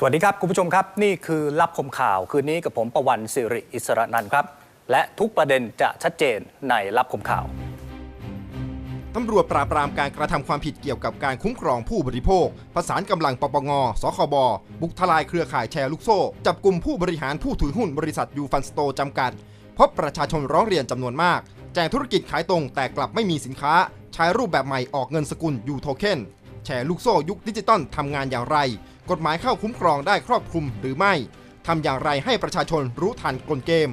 สวัสดีครับ คุณผู้ชมครับ นี่คือรับคมข่าวคืนนี้กับผมประวันสิริอิสระนันท์ครับ และทุกประเด็นจะชัดเจนในรับคมข่าวตำรวจปราบปรามการกระทำความผิดเกี่ยวกับการคุ้มครองผู้บริโภค ประสานกำลังปปง สคบ บุกทลายเครือข่ายแชร์ลูกโซ่ จับกลุ่มผู้บริหารผู้ถือหุ้นบริษัทยูฟันสโตจำกัด พบประชาชนร้องเรียนจำนวนมาก แจงธุรกิจขายตรงแต่กลับไม่มีสินค้า ใช้รูปแบบใหม่ออกเงินสกุลยูโทเค็นแชร์ลูกโซ่ยุคดิจิตอลทำงานอย่างไร กฎหมายเข้าคุ้มครองได้ครอบคลุมหรือไม่ทำอย่างไรให้ประชาชนรู้ทันกลเกม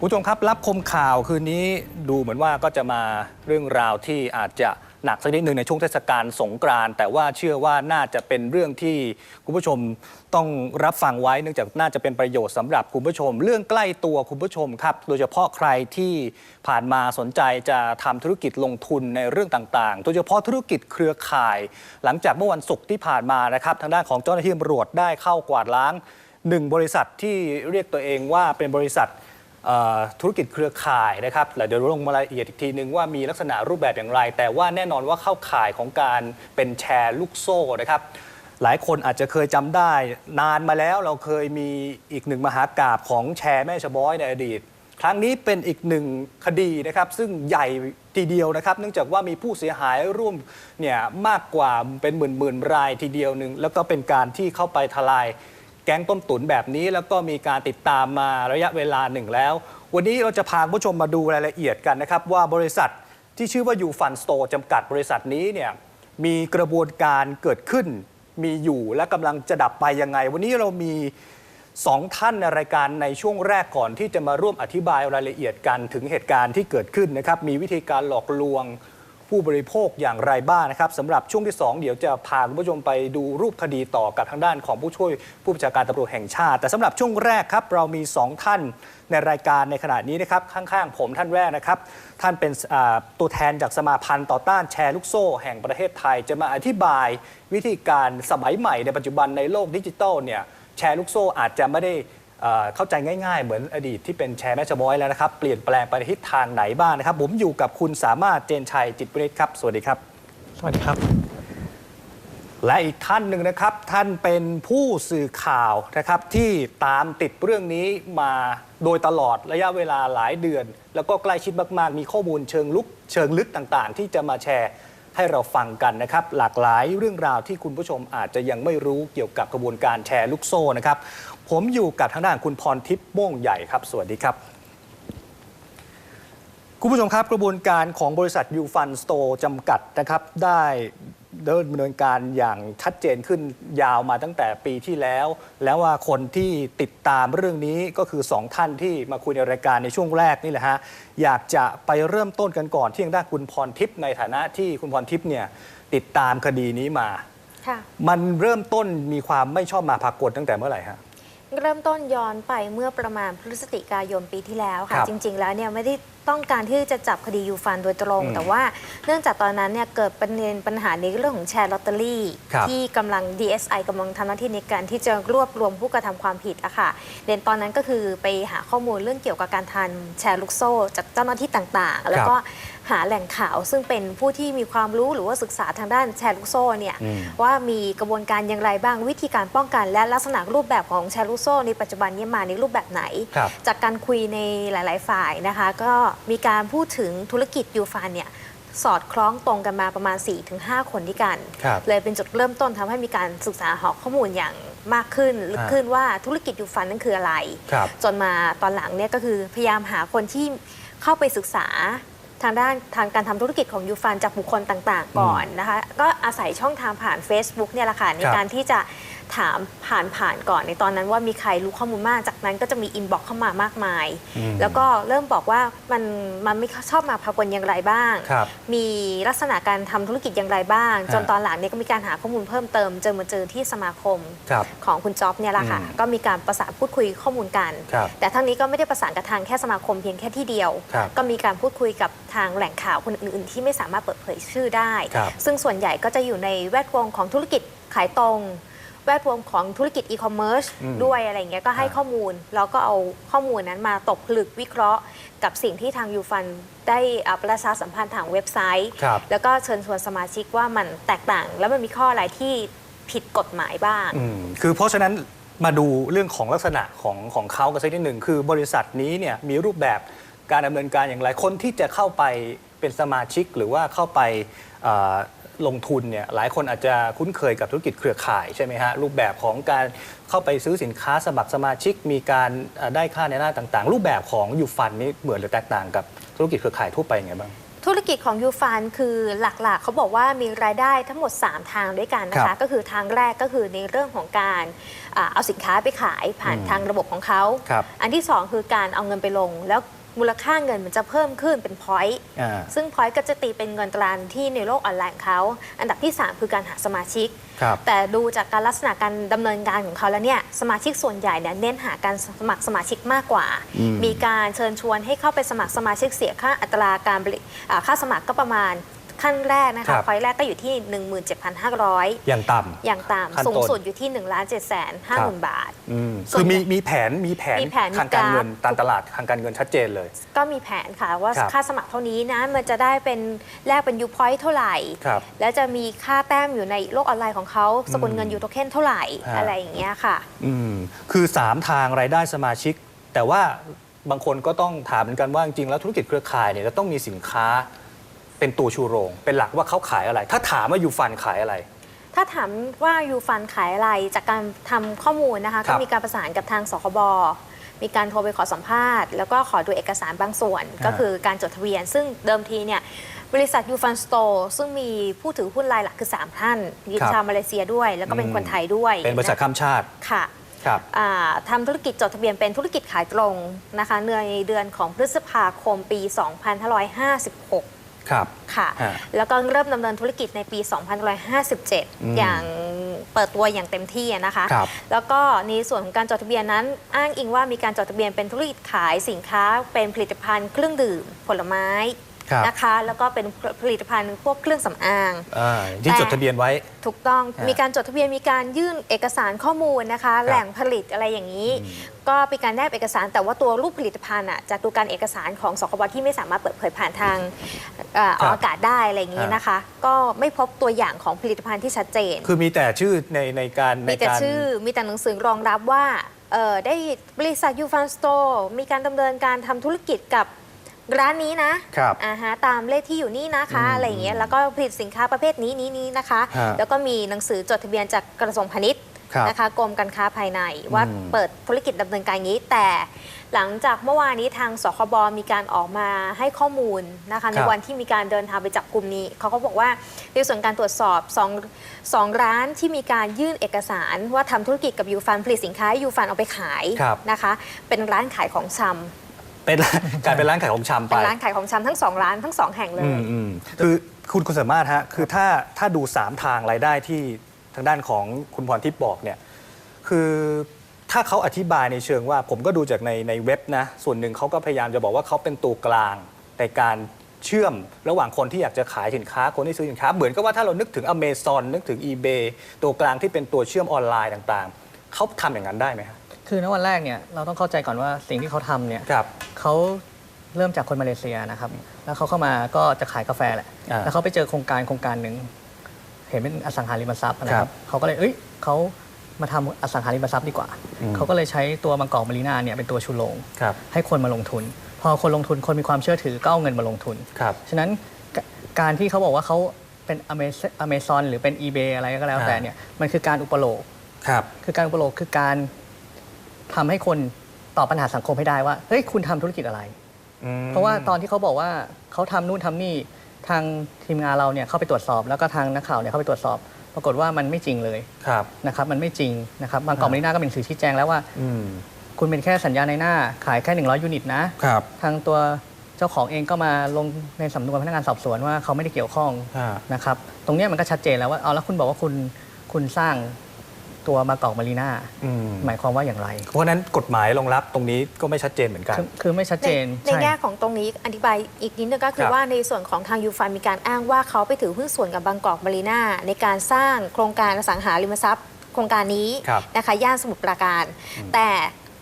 ผู้ชมครับรับคมข่าวคืนนี้ดูเหมือนว่าก็จะมาเรื่องราวที่อาจจะ หนักสักนิดหนึ่งในช่วงเทศกาลสงกรานต์แต่ว่าเชื่อว่าน่าจะเป็นเรื่องที่คุณผู้ชมต้องรับฟังไว้เนื่องจากน่าจะเป็นประโยชน์สำหรับคุณผู้ชม เรื่องใกล้ตัวคุณผู้ชมครับ โดยเฉพาะใครที่ผ่านมาสนใจจะทำธุรกิจลงทุนในเรื่องต่างๆ โดยเฉพาะธุรกิจเครือข่าย หลังจากเมื่อวันศุกร์ที่ผ่านมานะครับ ทางด้านของเจ้าหน้าที่ตำรวจได้เข้ากวาดล้างหนึ่งบริษัทที่เรียกตัวเองว่าเป็นบริษัท ธุรกิจเครือข่ายนะครับแล้วเดี๋ยวลงมารายละเอียดอีกทีนึงว่ามีลักษณะรูปแบบอย่างไร แต่ว่าแน่นอนว่าเข้าข่ายของการเป็นแชร์ลูกโซ่นะครับหลายคนอาจจะเคยจำได้นานมาแล้วเราเคยมีอีกหนึ่งมหากาบของแชร์แม่ชะบอยในอดีต ครั้งนี้เป็นอีกหนึ่งคดีนะครับ ซึ่งใหญ่ทีเดียวนะครับ เนื่องจากว่ามีผู้เสียหายร่วมเนี่ยมากกว่าเป็นหมื่นหมื่นรายทีเดียวหนึ่งแล้วก็เป็นการที่เข้าไปทลาย แก๊งต้มตุ๋นแบบนี้ แล้วก็มีการติดตามมาระยะเวลาหนึ่งแล้ว วันนี้เราจะพาผู้ชมมาดูรายละเอียดกันนะครับ ว่าบริษัทที่ชื่อว่ายูฟันสโตร์จำกัดบริษัทนี้เนี่ยมีกระบวนการเกิดขึ้น มีอยู่และกำลังจะดับไปยังไง วันนี้เรามีสองท่านในรายการในช่วงแรกก่อนที่จะมาร่วมอธิบายรายละเอียดกันถึงเหตุการณ์ที่เกิดขึ้นนะครับมีวิธีการหลอกลวง ผู้บริโภคอย่างไรบ้างนะครับสำหรับช่วงที่ 2 เดี๋ยวจะพาคุณผู้ชมไปดูรูปคดีต่อกับทางด้านของผู้ช่วยผู้บัญชาการตำรวจแห่งชาติ แต่สำหรับช่วงแรกครับเรามี 2 ท่านในรายการในขณะนี้นะครับข้างๆ ผมท่านแรกนะครับ ท่านเป็นตัวแทนจากสมาพันธ์ต่อต้านแชร์ลูกโซ่แห่งประเทศไทย จะมาอธิบายวิธีการสมัยใหม่ในปัจจุบันในโลกดิจิทัลเนี่ยแชร์ลูกโซ่อาจจะไม่ได้ เอ่อเข้าใจง่ายๆ เหมือนอดีตที่เป็นแชร์แม่ชะม้อยแล้วนะครับ เปลี่ยนแปลงไปในทิศทางไหนบ้างนะครับ ผมอยู่กับคุณสามารถเจนชัยจิตวิริศครับ สวัสดีครับ สวัสดีครับ และอีกท่านหนึ่งนะครับ ท่านเป็นผู้สื่อข่าวนะครับที่ตามติดเรื่องนี้มาโดยตลอดระยะเวลาหลายเดือน แล้วก็ใกล้ชิดมากๆ มีข้อมูลเชิงลุกเชิงลึกต่างๆ ที่จะมาแชร์ ให้เราฟังกันนะครับ หลากหลายเรื่องราวที่คุณผู้ชมอาจจะยังไม่รู้เกี่ยวกับกระบวนการแชร์ลูกโซ่นะครับ ผมอยู่กับทางด้านคุณพรทิพย์ม่วงใหญ่ครับ สวัสดีครับ คุณผู้ชมครับกระบวนการของบริษัทยูฟันสโตร์จำกัดนะครับได้ ดินดำเนินการอย่างชัดเจนขึ้นยาวมาตั้งแต่ปีที่แล้ว แล้วว่าคนที่ติดตามเรื่องนี้ก็คือ 2 ท่านที่มาคุยในรายการในช่วงแรกนี่แหละฮะอยากจะไปเริ่มต้นกันก่อนที่ทางด้านคุณพรทิพย์ในฐานะที่คุณพรทิพย์เนี่ยติดตามคดีนี้มา ค่ะมันเริ่มต้นมีความไม่ชอบมาพากลตั้งแต่เมื่อไหร่ฮะ เริ่มต้นย้อนไปเมื่อประมาณพฤศจิกายนปีที่แล้วครัค่ะ บจริง ๆ แล้วเนี่ยไม่ได้ ต้องการที่จะจับคดียูฟันโดยตรงอืมแต่ว่าเนื่องจากตอนนั้นเนี่ยเกิดประเด็นปัญหาในเรื่องของแชร์ลอตเตอรี่ครับที่กำลัง DSI กำลังทำหน้าที่ในการที่จะรวบรวมผู้กระทำความผิดอะค่ะเด่นตอนนั้นก็คือไปหาข้อมูลเรื่องเกี่ยวกับการทานแชร์ลูกโซ่จากเจ้าหน้าที่ต่างๆ แล้วก็ หาแหล่งข่าว ซึ่งเป็นผู้ที่มีความรู้หรือว่าศึกษาทางด้านแชร์ลูกโซ่เนี่ยอืมว่ามีกระบวนการอย่างไรบ้างวิธีการป้องกัน และลักษณะรูปแบบของแชร์ลูกโซ่ในปัจจุบันนี้มาในรูปแบบไหนครับจากการคุยในหลาย ๆ ฝ่ายนะคะ ก็มีการพูดถึงธุรกิจยูฟานเนี่ยสอดคล้องตรงกันมาประมาณ 4-5 คนด้วยกันครับเลยเป็นจุดเริ่มต้นทำให้มีการศึกษาหาข้อมูลอย่างมากขึ้นลึกขึ้นว่าธุรกิจยูฟันนั่นคืออะไรครับจนมาตอนหลังเนี่ยก็คือพยายามหาคนที่เข้าไปศึกษา ทางด้านทางการทำธุรกิจของยูฟันจากบุคคลต่าง ๆ ก่อนนะคะ ก็อาศัยช่องทางผ่าน Facebook เนี่ยแหละค่ะในครับการที่จะ ถามผ่านผ่านก่อนในตอนนั้นว่ามีใครรู้ข้อมูลมากจากนั้นก็จะมีอินบ็อกเข้ามามากมายอืมแล้วก็เริ่มบอกว่ามันมันไม่ชอบมาพากลอย่างไรบ้างครับมีลักษณะการทำธุรกิจอย่างไรบ้าง จนฮะตอนหลังเนี่ยก็มีการหาข้อมูลเพิ่มเติมเจอมาเจอที่สมาคมครับของคุณจ๊อบเนี่ยแหละค่ะอืมก็มีการประสานพูดคุยข้อมูลกันครับแต่ทั้งนี้ก็ไม่ได้ประสานกับทางแค่สมาคมเพียงแค่ที่เดียวครับก็มีการพูดคุยกับทางแหล่งข่าวคนอื่นๆ ที่ไม่สามารถเปิดเผยชื่อได้ครับซึ่งส่วนใหญ่ก็จะอยู่ในแวดวงของธุรกิจขายตรง แวดวงของธุรกิจอีคอมเมิร์ซอืมด้วยอะไรเงี้ยก็ให้ครับข้อมูล แล้วก็เอาข้อมูลนั้นมาตกผลึกวิเคราะห์ กับสิ่งที่ทางยูฟันได้อ่าประชาสัมพันธ์ทางเว็บไซต์ครับแล้วก็เชิญชวนสมาชิกว่ามันแตกต่าง แล้วมันมีข้ออะไรที่ผิดกฎหมายบ้างอืมคือเพราะฉะนั้นมาดูเรื่องของลักษณะของของเขากันสักนิดหนึ่งคือบริษัทนี้เนี่ยมีรูปแบบการดำเนินการอย่างไรคนที่จะเข้าไปเป็นสมาชิกหรือว่าเข้าไปเอ่อ ลงทุนเนี่ยหลายคนอาจจะคุ้นเคยกับธุรกิจเครือข่ายใช่ไหมฮะรูปแบบของการเข้าไปซื้อสินค้าสมัครสมาชิก มีการเอ่อได้ค่าในหน้าต่างๆ รูปแบบของยูฟันนี้เหมือนหรือแตกต่างกับธุรกิจเครือข่ายทั่วไปยังไงบ้างธุรกิจของยูฟันคือหลักๆ เขาบอกว่ามีรายได้ทั้งหมด 3 ทางด้วยกันนะครัคะบก็คือทางแรกก็คือในเรื่องของการอ่าเอาสินค้าไปขายผ่านอืมทางระบบของเขาครับอันที่ 2 คือการเอาเงินไปลงแล้ว มูลค่าเงินมันจะเพิ่มขึ้นเป็นพอยต์อ่าซึ่งพอยต์ก็จะตีเป็นเงินตรานที่ในโลกออนไลน์ของเขา อันดับที่ 3 คือการหาสมาชิกครับแต่ดูจากการลักษณะการดำเนินการของเขาแล้วเนี่ยสมาชิกส่วนใหญ่เนี่ยเน้นหาการสมัครสมาชิกมากกว่าอืมมีการเชิญชวนให้เข้าไปสมัครสมาชิกเสียค่าอัตราการบริอ่าค่าสมัครก็ประมาณ ขั้นแรกนะครัคะบ พอยต์แรกก็อยู่ที่ 17,500 อย่างต่ำ อย่างขั้นต่ำสูงต้นสุดอยู่ที่1 7 5 0 0 0 0บาท อืมส่วนคือมีใหญ่มีแผนมีแผนมีแผนทางการมีกราฟ เงินตามตลาดทางการเงินชัดเจนเลย ก็มีแผนค่ะว่าครับค่าสมัครเท่านี้นะ มันจะได้เป็นแลกเป็นยูพอยต์เท่าไหร่ ครับแล้วจะมีค่าแต้มอยู่ในโลกออนไลน์ของเขาสกุลเงินอืมยูโทเค็นเท่าไหร่ฮะ อะไรอย่างเงี้ยค่ะ อืมคือ 3 ทางรายได้สมาชิก แต่ว่าบางคนก็ต้องถามเหมือนกันว่าจริงๆแล้วธุรกิจเครือข่ายเนี่ยจะต้องมีสินค้า เป็นตัวชูโรง เป็นหลักว่าเขาขายอะไร ถ้าถามว่ายูฟันขายอะไร ถ้าถามว่ายูฟันขายอะไรจากการทำข้อมูลนะคะครัก็บมีการประสานกับทางสคบมีการโทรไปขอสัมภาษณ์ แล้วก็ขอดูเอกสารบางส่วนฮะก็คือการจดทะเบียน ซึ่งเดิมทีเนี่ยบริษัทยูฟันสโตร์ซึ่งมีผู้ถือหุ้นรายหลักคือ 3 ท่านมีครับชาวมาเลเซียด้วย แล้วก็เป็นอืมคนไทยด้วย เป็นบริษัทข้ามชาติค่ะครับอ่าทำธุรกิจจดทะเบียนเป็นธุรกิจขายตรงนะคะในเดือนของพฤษภาคมปี 2556 ครับค่ะฮะแล้วก็เริ่มดำเนินธุรกิจในปีอืม2557 อย่างเปิดตัวอย่างเต็มที่อะนะคะครับแล้วก็ในส่วนของการจดทะเบียนนั้น อ้างอิงว่ามีการจดทะเบียนเป็นธุรกิจขายสินค้า เป็นผลิตภัณฑ์เครื่องดื่ม ผลไม้ครับ นะคะ แล้วก็เป็นผลิตภัณฑ์พวกเครื่องสำอางอ่าที่แต่จดทะเบียนไว้ ถูกต้องฮะมีการจดทะเบียนมีการยื่นเอกสารข้อมูลนะคะ แหล่งผลิตอะไรอย่างนี้ ก็เป็นการแนบเอกสาร แต่ว่าตัวรูปผลิตภัณฑ์อะจากดูการเอกสารของสคบที่ไม่สามารถเปิดเผยผ่านทางเอ่อออกอากาศได้อะไรอย่างนี้นะคะ ก็ไม่พบตัวอย่างของผลิตภัณฑ์ที่ชัดเจน คือมีแต่ชื่อในในการในมีแต่การชื่อมีแต่หนังสือรองรับว่าเอ่อได้บริษัทยูฟันสโตร์มีการดำเนินการทำธุรกิจกับ ร้านนี้นะครับอ่าฮะตามเลขที่อยู่นี่นะคะอืมอะไรอย่างเงี้ยแล้วก็ผลิตสินค้าประเภทนี้นี้นี้นะคะ ฮะ แล้วก็มีหนังสือจดทะเบียนจากกระทรวงพาณิชย์ ครับ นะคะกรมการค้าภายในว่าอืมเปิดธุรกิจดำเนินการอย่างนี้ แต่หลังจากเมื่อวานนี้ทางสคบมีการออกมาให้ข้อมูลนะคะในวันที่มีการเดินทางไปจับกลุ่มนี้เขาก็บอกว่าในส่วนการตรวจสอบสองสองร้านที่มีการยื่นเอกสาร ว่าทำธุรกิจกับยูฟันผลิตสินค้าให้ยูฟันเอาไปขายครับ นะคะ เป็นร้านขายของชำ เป็นร้านกลายเป็นร้านขายของชำไปเป็นร้านขายของชำทั้งสองร้านทั้งสองแห่งเลอืยมอืมคือคุณคุณสามารถฮะคือถ้าถ้าดู 3 ทางรายได้ที่ทางด้านของคุณพรทิพย์บอกเนี่ยคือถ้าเขาอธิบายในเชิงว่า ผมก็ดูจากในในเว็บนะ ส่วนหนึ่งเขาก็พยายามจะบอกว่าเขาเป็นตัวกลางในการเชื่อมระหว่างคนที่อยากจะขายสินค้าคนที่ซื้อสินค้า เหมือนกับว่าถ้าเรานึกถึง Amazon นึกถึง eBay ตัวกลางที่เป็นตัวเชื่อมออนไลน์ต่างๆเขาทำอย่างนั้นได้ไหมครับ คือณวันแรกเนี่ยเราต้องเข้าใจก่อนว่าสิ่งที่เขาทำเนี่ยครับ เขาเริ่มจากคนมาเลเซียนะครับ แล้วเขาเข้ามาก็จะขายกาแฟแหละ อ่าแล้วเขาไปเจอโครงการโครงการหนึ่งเห็นเป็นอสังหาริมทรัพย์นะคครัรับบเขาก็เลยเอ้ยเขามาทำอสังหาริมทรัพย์ดีกว่า อืม เขาก็เลยใช้ตัวบางกอกมารีนาเนี่ยเป็นตัวชูโรงครับให้คนมาลงทุน พอคนลงทุนคนมีความเชื่อถือก็เอาเงินมาลงทุน ครับ ฉะนั้นกการที่เขาบอกว่าเขาเป็นอเมซอนหรือเป็น eBay อะไรก็แล้วแต่อ่าเนี่ยมันคือการอุปโลก ครับ คือการอุปโลกคือการ ทำให้คนตอบปัญหาสังคมให้ได้ว่าเฮ้ยคุณทำธุรกิจอะไร อืม เพราะว่าตอนที่เขาบอกว่าเขาทำนู่นทำนี่ทางทีมงานเราเนี่ยเข้าไปตรวจสอบ แล้วก็ทางนักข่าวเนี่ยเข้าไปตรวจสอบ ปรากฏว่ามันไม่จริงเลยครับ นะครับ มันไม่จริงนะครับบางกอกอ่ามารีนาก็เป็นสื่อชี้แจงแล้วว่า อืม คุณเป็นแค่สัญญาในหน้าขายแค่ 100 ยูนิตนะ ครับทางตัวเจ้าของเองก็มาลงในสำนวนพนักงานสอบสวนว่าเขาไม่ได้เกี่ยวข้องอ่านะครับ ตรงเนี้ยมันก็ชัดเจนแล้วว่าเอาแล้วคุณบอกว่าคุณคุณสร้าง ตัวมากอกมารีนาอืมหมายความว่าอย่างไร เพราะฉะนั้นกฎหมายรองรับตรงนี้ก็ไม่ชัดเจนเหมือนกัน คือคือไม่ชัดเจนในในแง่ของตรงนี้อธิบายอีกนิดนึงก็คืคอรับว่าในส่วนของทางยูฟันมีการอ้างว่าเขาไปถือหุ้นส่วนกับบางกอกมารีนาในการสร้างโครงการอสังหาริมทรัพย์ครงการนี้ครับนะคะย่านสมุทรปราการ แต่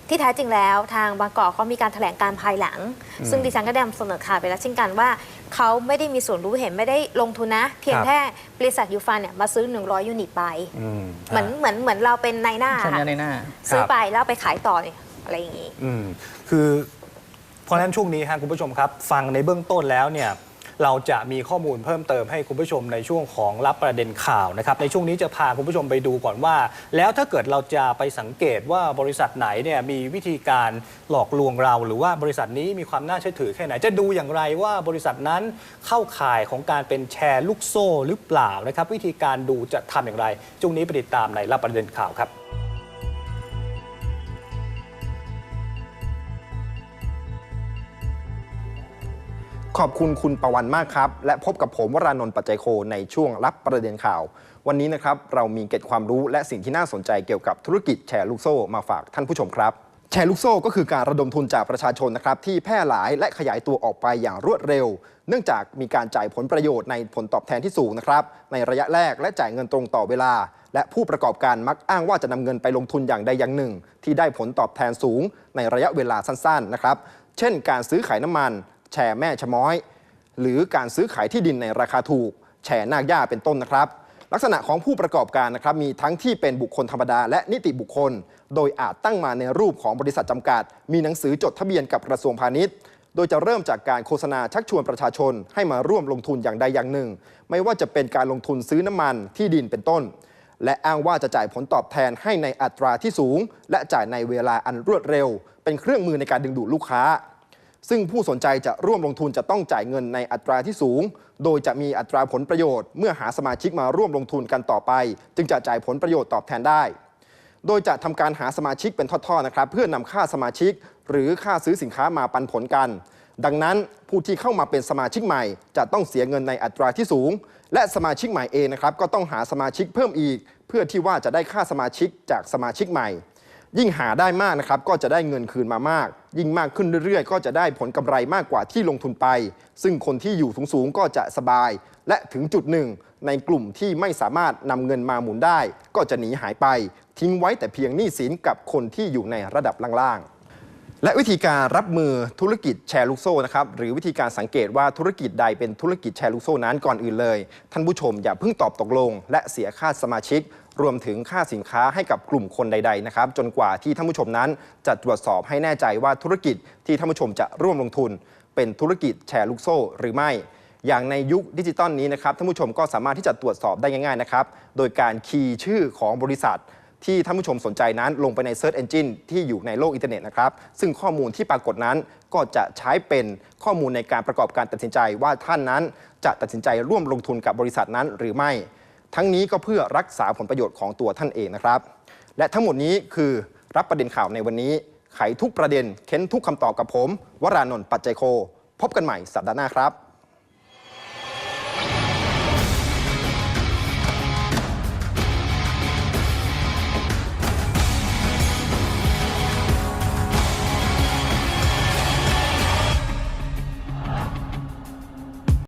ที่แท้จริงแล้วทางบางกอกเขามีการแถลงการภายหลัง ซึ่งดิฉันก็ได้นำเสนอข่าวไปแล้วเช่นกันว่า เขาไม่ได้มีส่วนรู้เห็นไม่ได้ลงทุนนะ เพียงครับแค่บริษัทยูฟาเนี่ยมาซื้อ 100 ยูนิตไปอืมเหมือนเหมือนเหมือนเราเป็นนายหน้าใช่ไหมค่ะในหน้า ซื้อครับไปแล้วเอาไปขายต่อเนี่ยอะไรอย่างนี้อืมคือเพราะฉะนั้นช่วงนี้ฮะคุณผู้ชมครับ ฟังในเบื้องต้นแล้วเนี่ย เราจะมีข้อมูลเพิ่มเติมให้คุณผู้ชมในช่วงของรับประเด็นข่าวนะครับ ในช่วงนี้จะพาคุณผู้ชมไปดูก่อนว่า แล้วถ้าเกิดเราจะไปสังเกตว่าบริษัทไหนเนี่ยมีวิธีการหลอกลวงเรา หรือว่าบริษัทนี้มีความน่าเชื่อถือแค่ไหนจะดูอย่างไรว่าบริษัทนั้นเข้าข่ายของการเป็นแชร์ลูกโซ่หรือเปล่านะครับ วิธีการดูจะทำอย่างไรช่วงนี้ไปติดตามในรับประเด็นข่าวครับ ขอบคุณคุณประวันมากครับ และพบกับผมวรานนท์ปัจจัยโคในช่วงรับประเด็นข่าว วันนี้นะครับเรามีเก็ดความรู้และสิ่งที่น่าสนใจเกี่ยวกับธุรกิจแชร์ลูกโซ่มาฝากท่านผู้ชมครับ แชร์ลูกโซ่ก็คือการระดมทุนจากประชาชนนะครับที่แพร่หลายและขยายตัวออกไปอย่างรวดเร็ว เนื่องจากมีการจ่ายผลประโยชน์ในผลตอบแทนที่สูงนะครับในระยะแรกและจ่ายเงินตรงต่อเวลา และผู้ประกอบการมักอ้างว่าจะนำเงินไปลงทุนอย่างใดอย่างหนึ่ง ที่ได้ผลตอบแทนสูง ในระยะเวลาสั้นๆนะครับเช่น การซื้อขายน้ำมัน แชร์แม่ชะม้อย หรือการซื้อขายที่ดินในราคาถูก แชร์นาคย่าเป็นต้นนะครับ ลักษณะของผู้ประกอบการนะครับมีทั้งที่เป็นบุคคลธรรมดาและนิติบุคคล โดยอาจตั้งมาในรูปของบริษัทจำกัด มีหนังสือจดทะเบียนกับกระทรวงพาณิชย์โดยจะเริ่มจากการโฆษณาชักชวนประชาชนให้มาร่วมลงทุนอย่างใดอย่างหนึ่ง ไม่ว่าจะเป็นการลงทุนซื้อน้ำมันที่ดินเป็นต้น และอ้างว่าจะจ่ายผลตอบแทนให้ในอัตราที่สูง และจ่ายในเวลาอันรวดเร็ว เป็นเครื่องมือในการดึงดูดลูกค้า ซึ่งผู้สนใจจะร่วมลงทุนจะต้องจ่ายเงินในอัตราที่สูง โดยจะมีอัตราผลประโยชน์เมื่อหาสมาชิกมาร่วมลงทุนกันต่อไป จึงจะจ่ายผลประโยชน์ตอบแทนได้ โดยจะทำการหาสมาชิกเป็นทอดๆนะครับ เพื่อนำค่าสมาชิก หรือค่าซื้อสินค้ามาปันผลกัน ดังนั้นผู้ที่เข้ามาเป็นสมาชิกใหม่ จะต้องเสียเงินในอัตราที่สูง และสมาชิกใหม่เองนะครับก็ต้องหาสมาชิกเพิ่มอีก เพื่อที่ว่าจะได้ค่าสมาชิกจากสมาชิกใหม่ ยิ่งหาได้มากนะครับก็จะได้เงินคืนมามาก ยิ่งมากขึ้นเรื่อยๆ ก็จะได้ผลกำไรมากกว่าที่ลงทุนไป ซึ่งคนที่อยู่สูงๆก็จะสบาย และถึงจุดหนึ่ง ในกลุ่มที่ไม่สามารถนำเงินมาหมุนได้ ก็จะหนีหายไป ทิ้งไว้แต่เพียงหนี้สินกับคนที่อยู่ในระดับล่างๆ และวิธีการรับมือธุรกิจแชร์ลูกโซ่นะครับหรือวิธีการสังเกตว่าธุรกิจใดเป็นธุรกิจแชร์ลูกโซ่นั้นก่อนอื่นเลย ท่านผู้ชมอย่าเพิ่งตอบตกลง และเสียค่าสมาชิก รวมถึงค่าสินค้าให้กับกลุ่มคนใดๆนะครับจนกว่าที่ท่านผู้ชมนั้นจะตรวจสอบให้แน่ใจว่าธุรกิจที่ท่านผู้ชมจะร่วมลงทุน เป็นธุรกิจแชร์ลูกโซ่หรือไม่ อย่างในยุคดิจิตอลนี้นะครับท่านผู้ชมก็สามารถที่จะตรวจสอบได้ง่ายๆนะครับโดยการคีย์ชื่อของบริษัทที่ท่านผู้ชมสนใจนั้นลงไปใน Search Engine ที่อยู่ในโลกอินเทอร์เน็ตนะครับ ซึ่งข้อมูลที่ปรากฏนั้นก็จะใช้เป็นข้อมูลในการประกอบการตัดสินใจว่าท่านนั้นจะตัดสินใจร่วมลงทุนกับบริษัทนั้นหรือไม่ ทั้งนี้ก็เพื่อรักษาผลประโยชน์ของตัวท่านเองนะครับ และทั้งหมดนี้คือรับประเด็นข่าวในวันนี้ ไขทุกประเด็นเค้นทุกคำตอบกับผม วรานนท์ปัจจัยโค พบกันใหม่สัปดาห์หน้าครับ